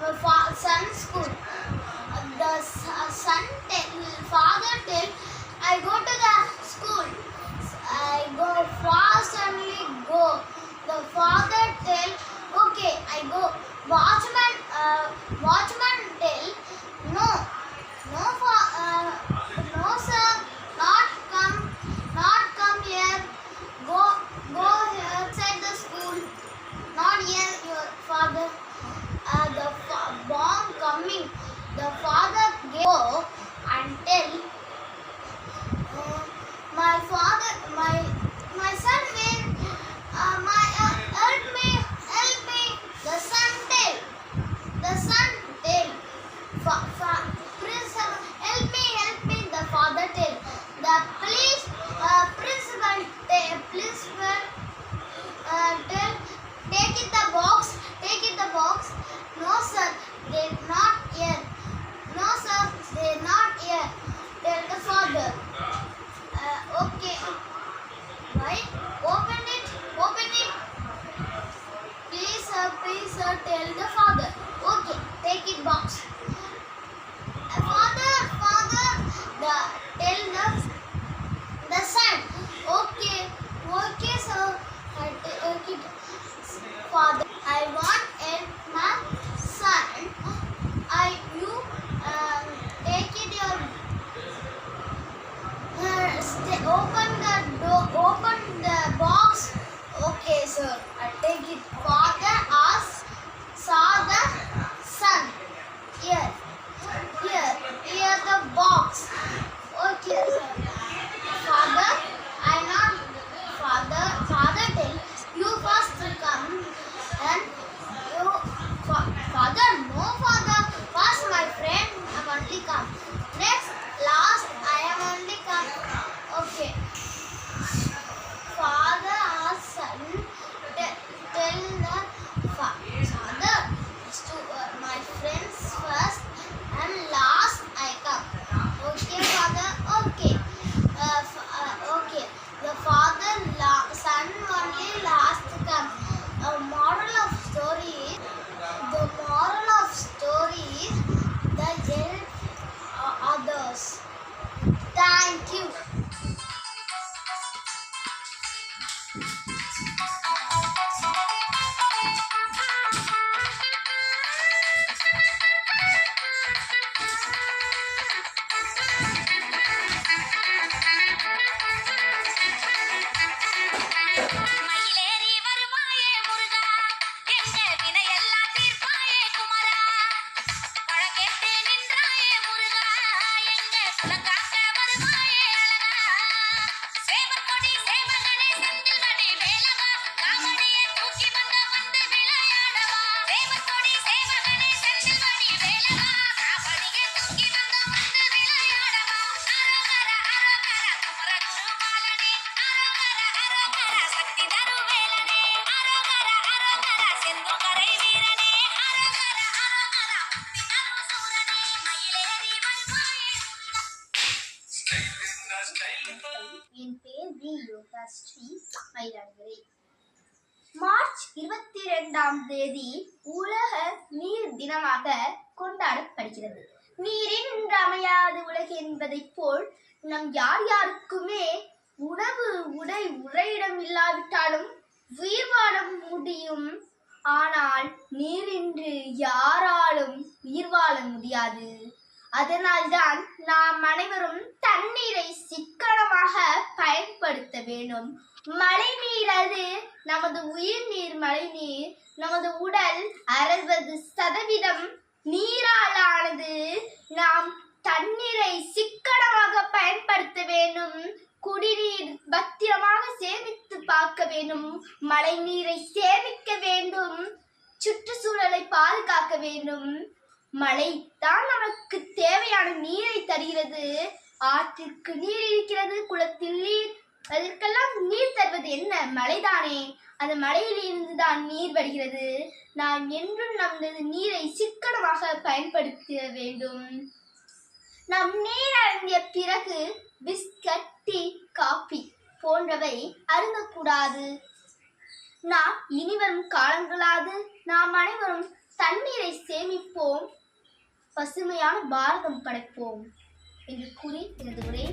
sun school. Uh, the uh, son tell, father tell, I go to the school. I go fast and we go. The father tell, okay, I go. Watchman, uh, watchman tell, no, go until இரண்டாம் தேதி உலக நீர் தினமாக கொண்டாடப்படுகிறது. நீரின் இன்று அமையாது உலகு என்பதைப் போல் நம் யார் யாருக்குமே உணவு உடை உறையிடம் இல்லாவிட்டாலும் உயிர் வாழ முடியும். ஆனால் நீரின்று யாராலும் உயிர் வாழ முடியாது. அதனால்தான் நாம் அனைவரும் தண்ணீரை சிக்கனமாக பயன்படுத்த வேண்டும். மழை நீர் அது நமது உயிர் நீர் மழை நீர் நமது உடல் அறுபது சதவீதம் நீரால் ஆனது நாம் தண்ணீரை சிக்கனமாக பயன்படுத்த வேண்டும். குடிநீர் பத்திரமாக சேமித்து பார்க்க வேண்டும். மழை நீரை சேமிக்க வேண்டும். சுற்றுச்சூழலை பாதுகாக்க வேண்டும். மழை தான் நமக்கு தேவையான நீரை தருகிறது. ஆற்றிற்கு நீர் இருக்கிறது குளத்தில் நீர் அதற்கெல்லாம் நீர் தருவது என்ன? மழைதானே. அந்த மழையிலிருந்து தான் நீர் வருகிறது. நாம் என்றும் நமது நீரை சிக்கனமாக பயன்படுத்த வேண்டும். நம் நீர் அருந்திய பிறகு பிஸ்கட் டீ காஃபி போன்றவை அருந்தக்கூடாது. நாம் இனிவரும் காலங்களாது நாம் அனைவரும் தண்ணீரை சேமிப்போம். பசுமையான பாரதம் படைப்போம் என்று கூறி எனது உரையை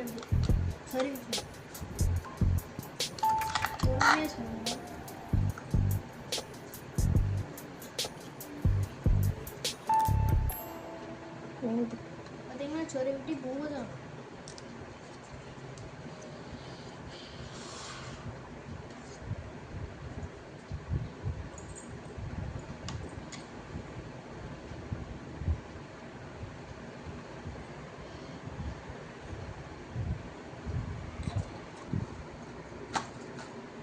ஸ்டிக் வச்சு உள்ள இப்படி சரி பொறுமையாக சொல்லுங்க பார்த்தீங்கன்னா சொறி விட்டு போகுதான்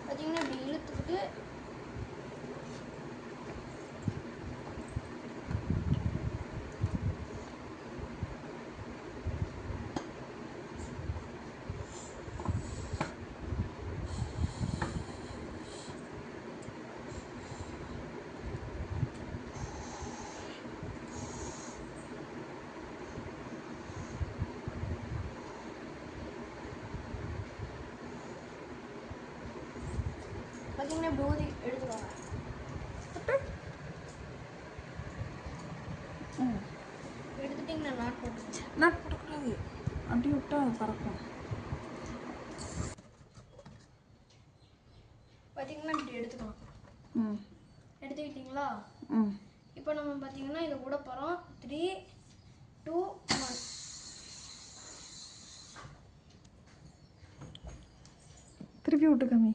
பார்த்தீங்கன்னா இப்படி இழுத்துக்கிட்டு பார்த்தீங்கன்னா இப்படி ஊதி எடுத்துக்கோங்க எடுத்துட்டிங்கன்னா நாட் போட்டுக்கோங்க நான் கொடுக்கக்கூடாது அப்படி விட்டா அது பறக்கும். பார்த்தீங்கன்னா இப்படி எடுத்துக்கலாம். ம். எடுத்துக்கிட்டிங்களா ம். இப்போ நம்ம பார்த்தீங்கன்னா இதை கூட போகிறோம் த்ரீ டூ ஒன் திருப்பி விட்டு கம்மி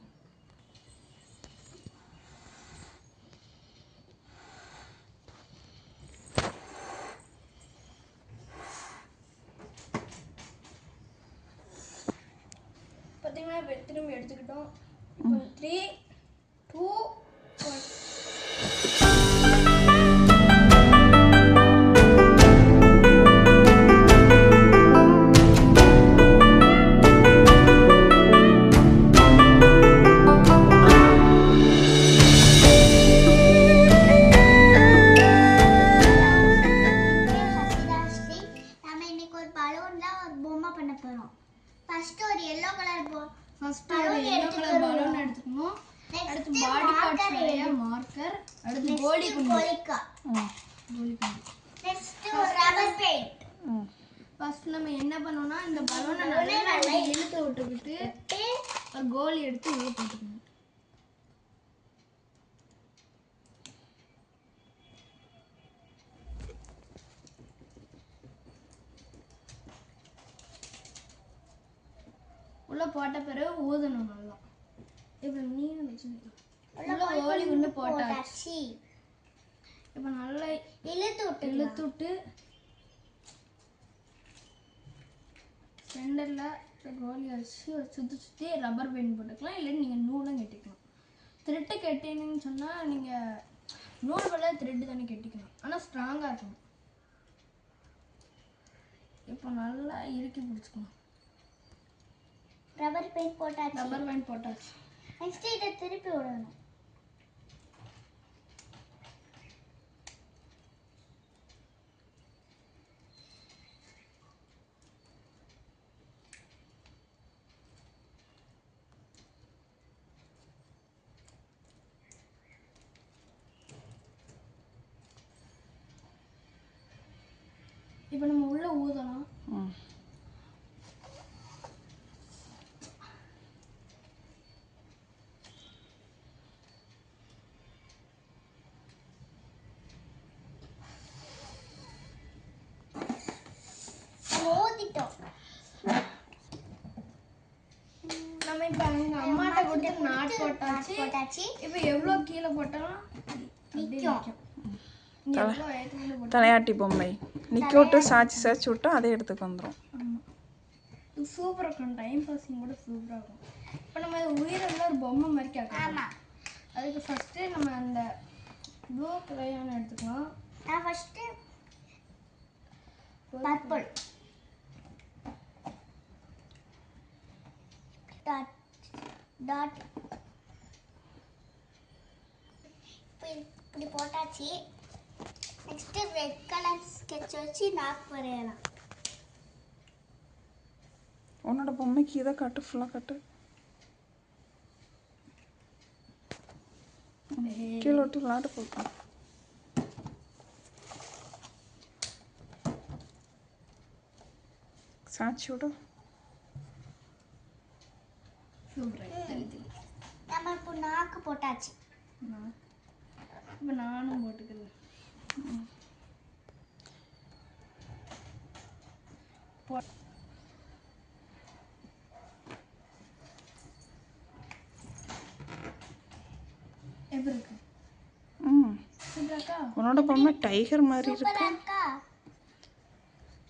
எடுத்து உள்ள போட்டுக்கணும். உள்ள போட்ட பிறகு ஊதணும் நல்லா. இப்போ நீங்க வச்சுக்கலாம் உள்ள கோலி குண்டு போட்டாச்சு. இப்போ நல்லா இழுத்து விட்டு இழுத்து விட்டு சென்டரில் கோலி வச்சு சுற்றி சுற்றி ரப்பர் பெயிண்ட் போட்டுக்கலாம் இல்லை நீங்கள் நூலும் கட்டிக்கலாம். த்ரெட்டு கட்டினீங்கன்னு சொன்னால் நீங்கள் நூல் பதிலாக த்ரெட்டு தானே கட்டிக்கணும். ஆனால் ஸ்ட்ராங்காக இருக்கணும். இப்போ நல்லா இறுக்கி பிடிச்சிக்கணும். ரப்பர் பெயிண்ட் போட்டாச்சு. ரப்பர் பெயிண்ட் போட்டாச்சு. நெக்ஸ்ட் இதை திருப்பி விடணும். இப்போ நம்ம உள்ளே ஊதலாம். நம்ம இப்போ எங்கள் அம்மாட்ட கொடுத்து நாட் போட்டாச்சு. போட்டாச்சு. இப்போ எவ்வளோ கீழே போட்டாலும் அப்படியே போட்டோம் தலையாட்டி பொம்மை. நிக்க விட்டு சாச்சி சாச்சி விட்டா அதே இடத்துக்கு வந்துடும் இது சூப்பராக இருக்கும். டைம் பாஸிங் கூட சூப்பராக இருக்கும். இப்போ நம்ம உயிரெல்லாம் ஒரு பொம்மை மாதிரி கேட்கலாம். ஆமா. அதுக்கு ஃபஸ்ட்டு நம்ம அந்த ப்ளூ கலையான எடுத்துக்கலாம். நான் ஃபர்ஸ்ட் பர்பிள் டாட் டாட் இப்போ இப்படி போட்டாச்சு. நெக்ஸ்ட் ரெட் கலர் ஸ்கெட்ச் வச்சு நாக் வரையலாம். உன்னோட பொம்மைக்கு இதை காட்டு ஃபுல்லாக காட்டு. கீழே விட்டு விளாட போகும் சாச்சி விடு. நம்ம இப்போ நாக்கு போட்டாச்சு. இப்போ நானும் போட்டுக்கிறேன். உன்னோட பொம்மை டைகர் மாதிரி இருக்கு.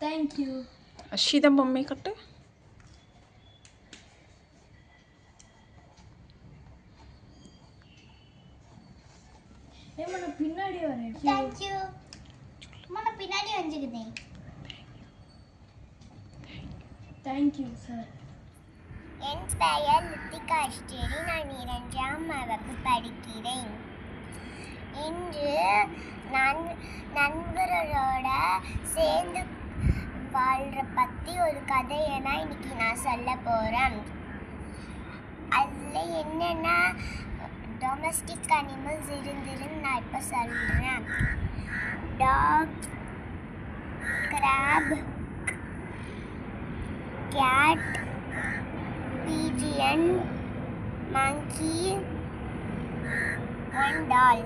தேங்க்யூ அஷிதா பொம்மை கட்டு. பின்னாடி வரேன் பின்னாடி வந்துக்குதேன் தேங்க்யூ சார் என் பெயர் லித்திகா அஷ்டேரி நான் இரண்டாம் வகுப்பு படிக்கிறேன். இன்று நான் நண்பர்களோட சேர்ந்து வாழ்கிற பற்றி ஒரு கதையை நான் இன்றைக்கி நான் சொல்ல போகிறேன் அதில் என்னென்னா டொமஸ்டிக் அனிமல்ஸ் இருந்துருன்னு நான் இப்போ சொல்கிறேன் dog crab cat pigeon monkey and doll.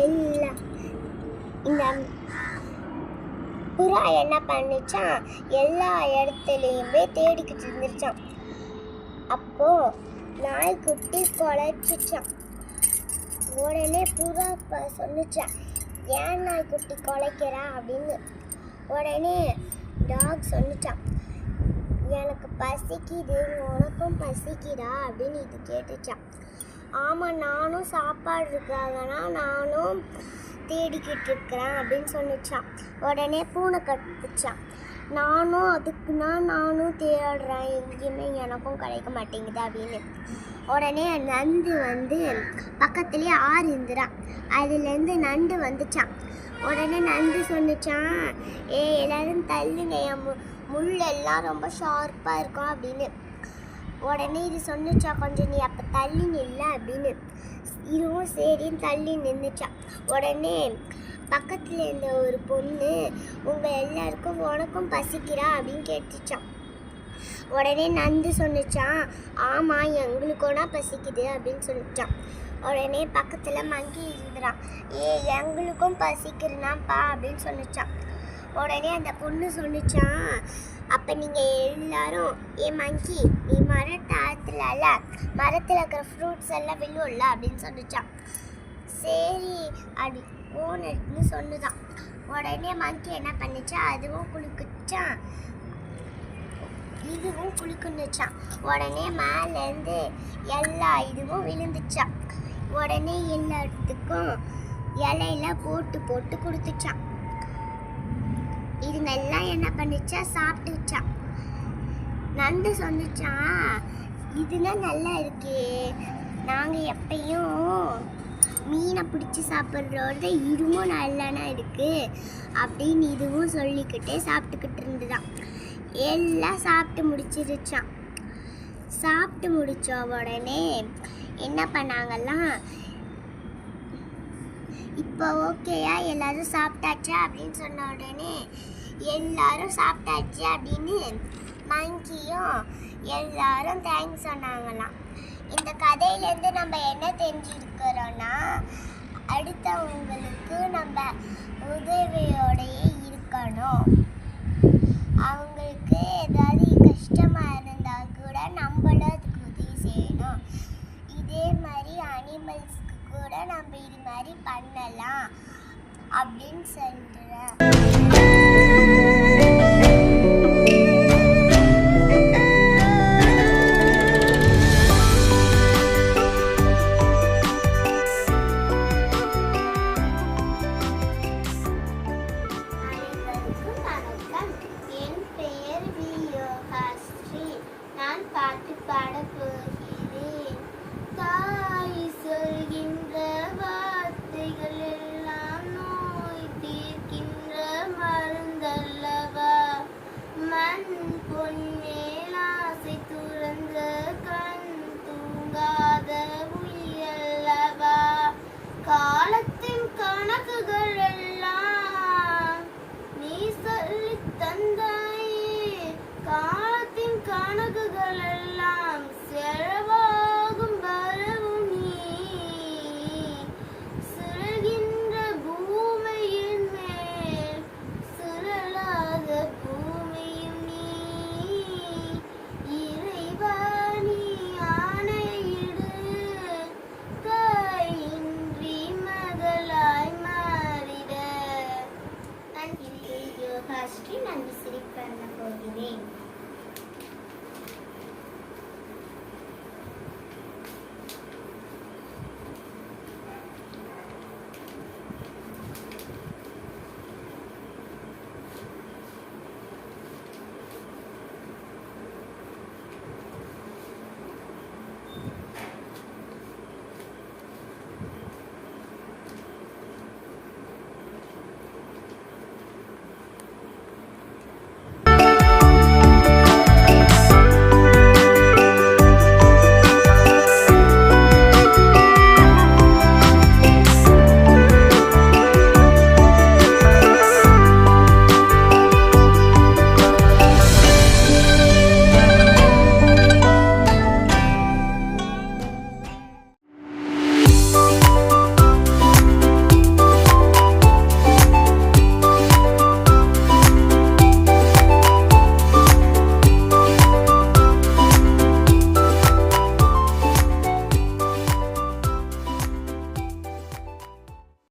எல்லா இந்த புறா என்ன பண்ணிச்சான்? எல்லா இடத்துலையுமே தேடிக்கிட்டு இருந்துருச்சான். அப்போ நாய்க்குட்டி குலைச்சிச்சான் உடனே புறா சொன்னிச்சான் ஏன் நாய்க்குட்டி குலைக்கிறா அப்படின்னு உடனே டாக் சொல்லிட்டான் எனக்கு பசிக்குது உனக்கும் பசிக்குதா அப்படின்னு இது கேட்டுச்சான் ஆமாம் நானும் சாப்பாடு இருக்காங்கன்னா நானும் தேடிக்கிட்டு இருக்கிறேன் அப்படின்னு சொன்னிச்சான் உடனே பூனை கட்டுச்சான் நானும் அதுக்குன்னா நானும் தேடுறேன் எங்கேயுமே எனக்கும் கிடைக்க மாட்டேங்குது அப்படின்னு. உடனே நண்டு வந்து பக்கத்துலேயே ஆறு இருந்துடா அதுலேருந்து நண்டு வந்துச்சான் உடனே நண்டு சொன்னிச்சான் ஏ எல்லாரும் தள்ளுங்க என் மு முள் எல்லாம் ரொம்ப ஷார்ப்பாக இருக்கும் அப்படின்னு. உடனே இது சொன்னுச்சா கொஞ்சம் நீ அப்போ தள்ளி நில்ல அப்படின்னு. இதுவும் சரின்னு தள்ளி நின்றுச்சான் உடனே பக்கத்தில் இருந்த ஒரு பொண்ணு உங்கள் எல்லாருக்கும் உனக்கும் பசிக்கிறா அப்படின்னு கேட்டுச்சான் உடனே நந்து சொன்னுச்சான் ஆமாம் எங்களுக்கோனா பசிக்குது அப்படின்னு சொல்லிச்சான் உடனே பக்கத்தில் மங்கி இருந்துறான் ஏ எங்களுக்கும் பசிக்கிறனாப்பா அப்படின்னு சொன்னிச்சான் உடனே அந்த பொண்ணு சொன்னுச்சான் அப்போ நீங்கள் எல்லாரும் ஏ மங்கி நீ மரத்தாத்துல மரத்தில் இருக்கிற ஃப்ரூட்ஸ் எல்லாம் விழுவல அப்படின்னு சொன்னிச்சான் சரி அப்படி ஓனர்னு சொன்னுதான். உடனே மங்கி என்ன பண்ணுச்சா அதுவும் குளிக்குச்சான் இதுவும் குளிக்குன்னுச்சான் உடனே மேலேருந்து எல்லா இதுவும் விழுந்துச்சான். உடனே எல்லாத்துக்கும் இலையில போட்டு போட்டு கொடுத்துச்சான். இதுங்கெல்லாம் என்ன பண்ணுச்சா? சாப்பிட்டுச்சான். நண்டு சொன்னிச்சான் இதுனா நல்லா இருக்கே. நாங்கள் எப்பயும் மீனை பிடிச்சி சாப்பிட்றோட இதுவும் நல்லானா இருக்குது அப்படின்னு இதுவும் சொல்லிக்கிட்டே சாப்பிட்டுக்கிட்டு இருந்துதான். எல்லாம் சாப்பிட்டு முடிச்சிருச்சான் சாப்பிட்டு முடிச்ச உடனே என்ன பண்ணாங்கலாம் இப்போ ஓகேயா? எல்லாரும் சாப்பிட்டாச்சா? அப்படின்னு சொன்ன உடனே எல்லாரும் சாப்பிட்டாச்சு அப்படின்னு மங்கியும் எல்லாரும் தேங்க்ஸ் சொன்னாங்களாம். இந்த கதையிலேருந்து நம்ம என்ன தெரிஞ்சிருக்கிறோன்னா அடுத்தவங்களுக்கு நம்ம உதவியோடையே இருக்கணும். அவங்க பண்ணலாம் அப்படின்னு சொல்கிறேன்